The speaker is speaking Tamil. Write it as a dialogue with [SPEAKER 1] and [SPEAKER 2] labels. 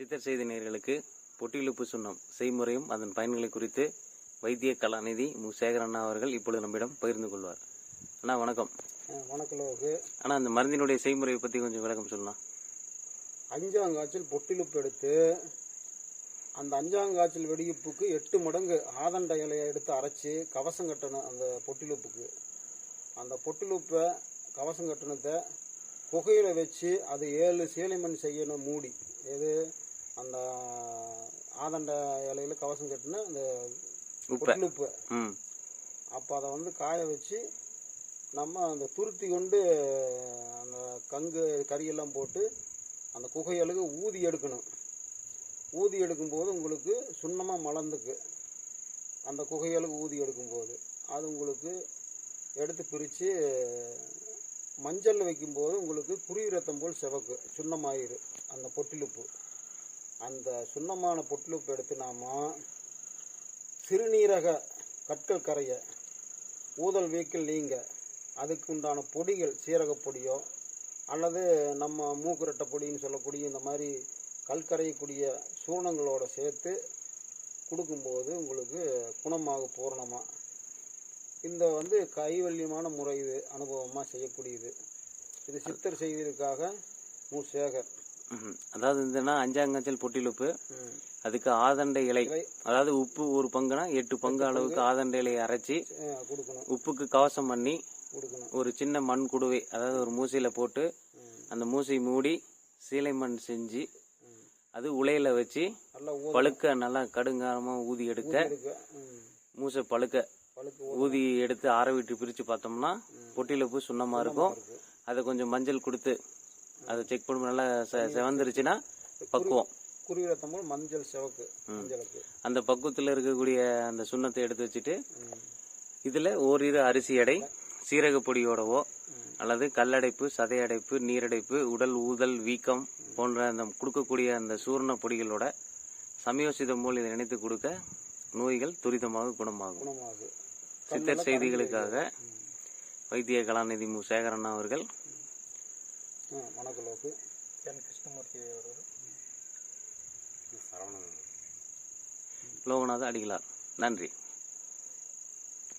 [SPEAKER 1] சித்தர் செய்தி நேயர்களுக்கு பொட்டிலுப்பு சுண்ணம் செய்முறையும் அதன் பயன்களை குறித்து வைத்திய கலாநிதி மு. சேகர் அண்ணா அவர்கள் இப்பொழுது நம்மிடம் பகிர்ந்து கொள்வார். அண்ணா வணக்கம்.
[SPEAKER 2] வணக்கம் லோகு
[SPEAKER 1] அண்ணா அந்த மருந்தினுடைய செய்முறையை பற்றி கொஞ்சம் விளக்கம் சொல்லலாம்
[SPEAKER 2] அஞ்சாங்காய்ச்சல் பொட்டிலுப்பு எடுத்து அந்த அஞ்சாங்காய்ச்சல் வெடியுப்புக்கு எட்டு மடங்கு ஆதண்ட இலையை எடுத்து அரைச்சி கவசம் கட்டணும் அந்த பொட்டிலுப்புக்கு. அந்த பொட்டிலுப்பை கவசம் கட்டணத்தை புகையில வச்சு அது ஏழு சேலைமண் செய்யணும் மூடி. எது? அந்த ஆதண்ட இலையில கவசம் கட்டின அந்த
[SPEAKER 1] உப்பை.
[SPEAKER 2] அப்போ அதை வந்து காய வச்சு நம்ம அந்த துருத்தி கொண்டு அந்த கங்கு கறியெல்லாம் போட்டு அந்த குகையலுக்கு ஊதி எடுக்கணும். ஊதி எடுக்கும்போது உங்களுக்கு சுண்ணமாக மலர்ந்துக்கு. அந்த குகையலுக்கு ஊதி எடுக்கும்போது. அது உங்களுக்கு எடுத்து பிரித்து மஞ்சள் வைக்கும்போது உங்களுக்கு குருவி ரத்தம் போல் சிவக்கு. சுண்ணமாயிரு. அந்த பொட்டிலுப்பு. அந்த சுண்ணமான பொட்லுப்பு எடுத்து நாம சிறுநீரக கற்கள் கரைய ஊதல் வீக்கில் நீங்க அதுக்கு உண்டான பொடிகள் சீரக பொடியோ அல்லது நம்ம மூக்குரட்டை பொடின்னு சொல்லக்கூடிய இந்த மாதிரி கல் கரையக்கூடிய சேர்த்து கொடுக்கும்போது உங்களுக்கு குணமாக பூரணமாக இந்த வந்து கைவல்யமான முறை இது அனுபவமாக செய்யக்கூடியது. இது சித்தர் செய்திகளுக்காக மு. சேகர்.
[SPEAKER 1] அதாவது இதுனா அஞ்சாங்கச்சல் பொட்டிலுப்பு. அதுக்கு ஆதண்ட இலை. அதாவது உப்பு ஒரு பங்குனா எட்டு பங்கு அளவுக்கு ஆதண்ட இலையை அரைச்சி உப்புக்கு கவசம் பண்ணி ஒரு சின்ன மண் குடுவை அதாவது ஒரு மூசையில போட்டு. அந்த மூசை மூடி சீலை மண் செஞ்சு. அது உலையில வச்சு பழுக்க நல்லா கடுங்காரமா ஊதி எடுக்க. மூசை பழுக்க ஊதி எடுத்து ஆற விட்டு பிரிச்சு பார்த்தோம்னா பொட்டிலுப்பு சுண்ணமா இருக்கும்.
[SPEAKER 2] இருக்கு
[SPEAKER 1] அதை கொஞ்சம் மஞ்சள் கொடுத்து அதை செக் பண்ணி நல்லா செவந்துருச்சுன்னா பக்குவம்.
[SPEAKER 2] குருவி ரத்தம் போல் மஞ்சள் சிவக்கு
[SPEAKER 1] அந்த பக்குவத்தில் இருக்கக்கூடிய அந்த சுண்ணத்தை எடுத்து வச்சுட்டு. இதுல ஓரிரு அரிசி எடை சீரக பொடியோடவோ அல்லது கல்லடைப்பு சதையடைப்பு நீரடைப்பு உடல் ஊதல் வீக்கம் போன்ற அந்த கொடுக்கக்கூடிய அந்த சூர்ண பொடிகளோட சமயோசிதம் போல் இதை நினைத்து கொடுக்க நோய்கள் துரிதமாக குணமாகும்.
[SPEAKER 2] குணமாகு
[SPEAKER 1] சித்தர் செய்திகளுக்காக வைத்திய கலாநிதி மு. சேகரண்ணா அவர்கள்
[SPEAKER 2] ஆ, வணக்கம் லோக்கு.
[SPEAKER 3] என் கிருஷ்ணமூர்த்தி அவர்கள்.
[SPEAKER 1] லோகநாத அடிகளார். நன்றி.